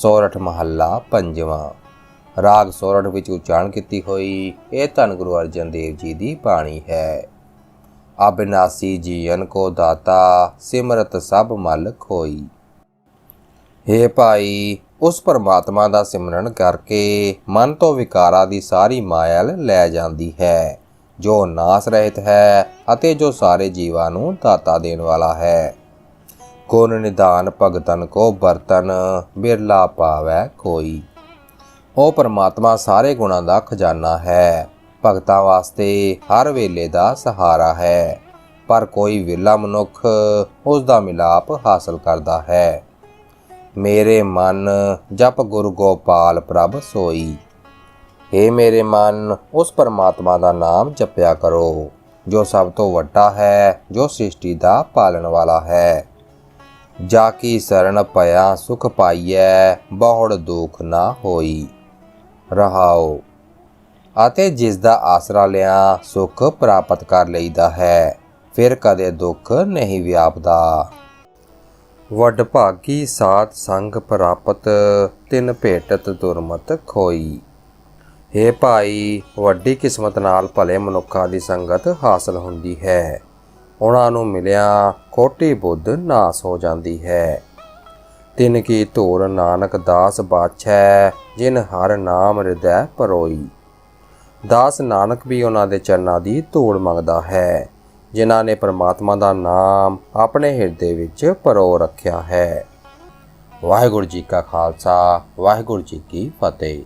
ਸੋਰਠ ਮਹੱਲਾ ਪੰਜਵਾਂ। ਰਾਗ ਸੋਰਠ ਵਿੱਚ ਉਚਾਰਨ ਕੀਤੀ ਹੋਈ ਇਹ ਧੰਨ ਗੁਰੂ ਅਰਜਨ ਦੇਵ ਜੀ ਦੀ ਬਾਣੀ ਹੈ। ਅਬਿਨਾਸੀ ਜੀਵਨ ਕੋ ਦਾਤਾ, ਸਿਮਰਤ ਸਭ ਮਲ ਖੋਈ। ਹੇ ਭਾਈ, ਉਸ ਪਰਮਾਤਮਾ ਦਾ ਸਿਮਰਨ ਕਰਕੇ ਮਨ ਤੋਂ ਵਿਕਾਰਾਂ ਦੀ ਸਾਰੀ ਮਾਇਲ ਲੈ ਜਾਂਦੀ ਹੈ, ਜੋ ਨਾਸ ਰਹਿਤ ਹੈ ਅਤੇ ਜੋ ਸਾਰੇ ਜੀਵਾਂ ਨੂੰ ਦਾਤਾ ਦੇਣ ਵਾਲਾ ਹੈ। ਗੁਣ ਨਿਦਾਨ ਭਗਤਨ ਕੋ ਬਰਤਨ ਬਿਰਲਾ ਪਾਵੈ ਕੋਈ। ਉਹ ਪਰਮਾਤਮਾ ਸਾਰੇ ਗੁਣਾਂ ਦਾ ਖਜ਼ਾਨਾ ਹੈ। ਭਗਤਾਂ ਵਾਸਤੇ ਹਰ ਵੇਲੇ ਦਾ ਸਹਾਰਾ ਹੈ। ਪਰ ਕੋਈ ਵਿਰਲਾ ਮਨੁੱਖ ਉਸ ਦਾ ਮਿਲਾਪ ਹਾਸਲ ਕਰਦਾ ਹੈ। ਮੇਰੇ ਮਨ ਜਪ ਗੁਰੂ ਗੋਪਾਲ ਪ੍ਰਭ ਸੋਈ। ਏ ਮੇਰੇ ਮਨ, ਉਸ ਪਰਮਾਤਮਾ ਦਾ ਨਾਮ ਜਪਿਆ ਕਰੋ, ਜੋ ਸਭ ਤੋਂ ਵੱਡਾ ਹੈ, ਜੋ ਸ੍ਰਿਸ਼ਟੀ ਦਾ ਪਾਲਣ ਵਾਲਾ ਹੈ। ਜਾ ਕੀ ਸਰਣ ਪਿਆ ਸੁਖ ਪਾਈਐ, ਬਹੁੜ ਦੁਖ ਨਾ ਹੋਈ। ਰਹਾਓ, ਅਤੇ ਜਿਸ ਦਾ ਆਸਰਾ ਲਿਆ, ਸੁਖ ਪ੍ਰਾਪਤ ਕਰ ਲਈਦਾ ਹੈ, ਫਿਰ ਕਦੇ ਦੁੱਖ ਨਹੀਂ ਵਿਆਪਦਾ। ਵੱਡ ਭਾਗੀ ਸਾਧ ਸੰਗ ਪ੍ਰਾਪਤ, ਤਿੰਨ ਭੇਟਤ ਦੁਰਮਤ ਖੋਈ। ਹੇ ਭਾਈ, ਵੱਡੀ ਕਿਸਮਤ ਨਾਲ ਭਲੇ ਮਨੁੱਖਾਂ ਦੀ ਸੰਗਤ ਹਾਸਲ ਹੁੰਦੀ ਹੈ। ਉਹਨਾਂ ਨੂੰ ਮਿਲਿਆ, ਖੋਟੀ ਬੁੱਧ ਨਾਸ ਹੋ ਜਾਂਦੀ ਹੈ। ਤਿਨ ਕੀ ਧੂਰ ਨਾਨਕ ਦਾਸ ਬਾਛੈ, ਜਿਨ ਹਰ ਨਾਮ ਹਿਰਦੈ ਪਰੋਈ। ਦਾਸ ਨਾਨਕ ਵੀ ਉਹਨਾਂ ਦੇ ਚਰਨਾਂ ਦੀ ਧੂੜ ਮੰਗਦਾ ਹੈ, ਜਿਨ੍ਹਾਂ ਨੇ ਪਰਮਾਤਮਾ ਦਾ ਨਾਮ ਆਪਣੇ ਹਿਰਦੇ ਵਿੱਚ ਪਰੋ ਰੱਖਿਆ ਹੈ। ਵਾਹਿਗੁਰੂ ਜੀ ਕਾ ਖਾਲਸਾ, ਵਾਹਿਗੁਰੂ ਜੀ ਕੀ ਫਤਿਹ।